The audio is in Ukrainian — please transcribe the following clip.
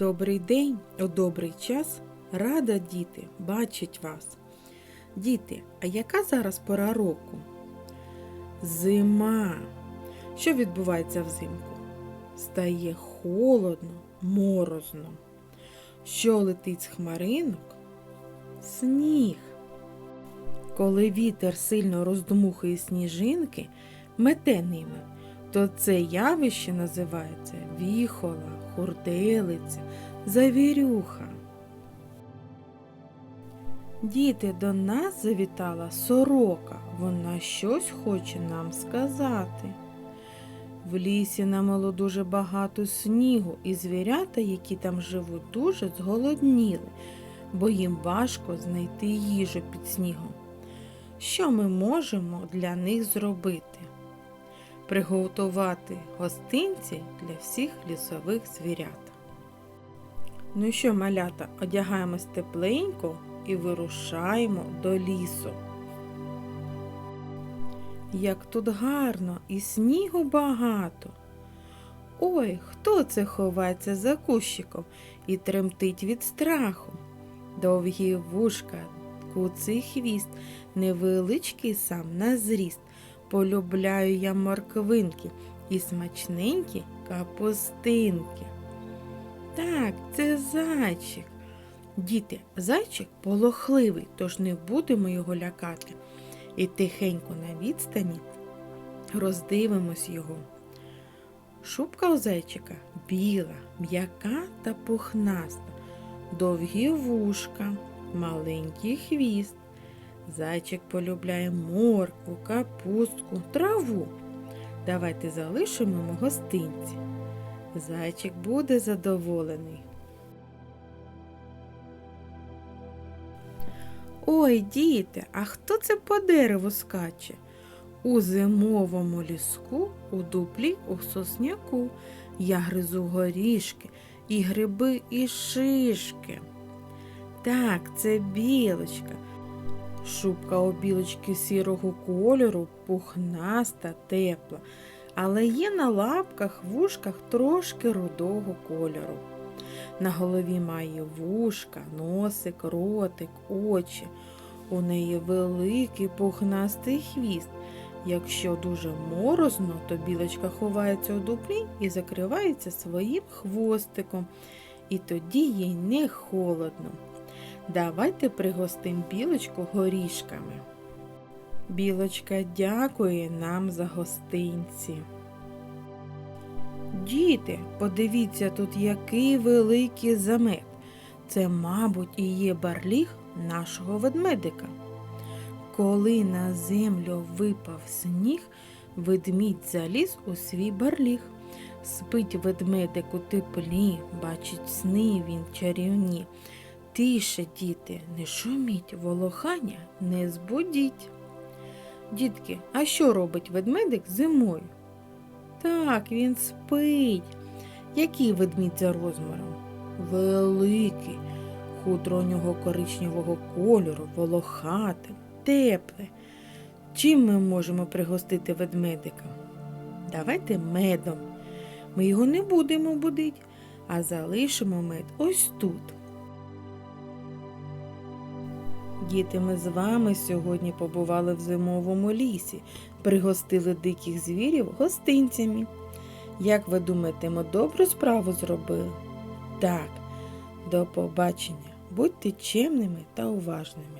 Добрий день, у добрий час. Рада діти, бачить вас. Діти, а яка зараз пора року? Зима. Що відбувається взимку? Стає холодно, морозно. Що летить з хмаринок? Сніг. Коли вітер сильно роздмухує сніжинки, мете ними, то це явище називається віхола, хурделиця, завірюха. Діти, до нас завітала сорока. Вона щось хоче нам сказати. В лісі намело дуже багато снігу, і звірята, які там живуть, дуже зголодніли, бо їм важко знайти їжу під снігом. Що ми можемо для них зробити? Приготувати гостинці для всіх лісових звірят. Ну що, малята, одягаємось тепленько і вирушаємо до лісу. Як тут гарно і снігу багато. Ой, хто це ховається за кущиком і тремтить від страху? Довгі вушка, куций хвіст, невеличкий сам на зріст. Полюбляю я морквинки і смачненькі капустинки. Так, це зайчик. Діти, зайчик полохливий, тож не будемо його лякати. І тихенько на відстані роздивимось його. Шубка у зайчика біла, м'яка та пухнаста, довгі вушка, маленький хвіст. Зайчик полюбляє моркву, капустку, траву. Давайте залишимо йому гостинці. Зайчик буде задоволений. Ой, діти, а хто це по дереву скаче? У зимовому ліску, у дуплі, у сосняку я гризу горішки і гриби, і шишки. Так, це білочка. Шубка у білочки сірого кольору, пухнаста, тепла, але є на лапках, вушках трошки рудого кольору. На голові має вушка, носик, ротик, очі. У неї великий пухнастий хвіст. Якщо дуже морозно, то білочка ховається у дуплі і закривається своїм хвостиком. І тоді їй не холодно. Давайте пригостим білочку горішками. Білочка дякує нам за гостинці. Діти, подивіться тут, який великий замет. Це, мабуть, і є барліг нашого ведмедика. Коли на землю випав сніг, ведмідь заліз у свій барліг. Спить ведмедик у теплі, бачить сни він чарівні. Тише, діти, не шуміть, волохання не збудіть. Дітки, а що робить ведмедик зимою? Так, він спить. Який ведмідь за розміром? Великий. Хутро у нього коричневого кольору, волохате, тепле. Чим ми можемо пригостити ведмедика? Давайте медом. Ми його не будемо будити, а залишимо мед ось тут. Діти, ми з вами сьогодні побували в зимовому лісі, пригостили диких звірів гостинцями. Як ви думаєте, ми добру справу зробили? Так, до побачення. Будьте чемними та уважними.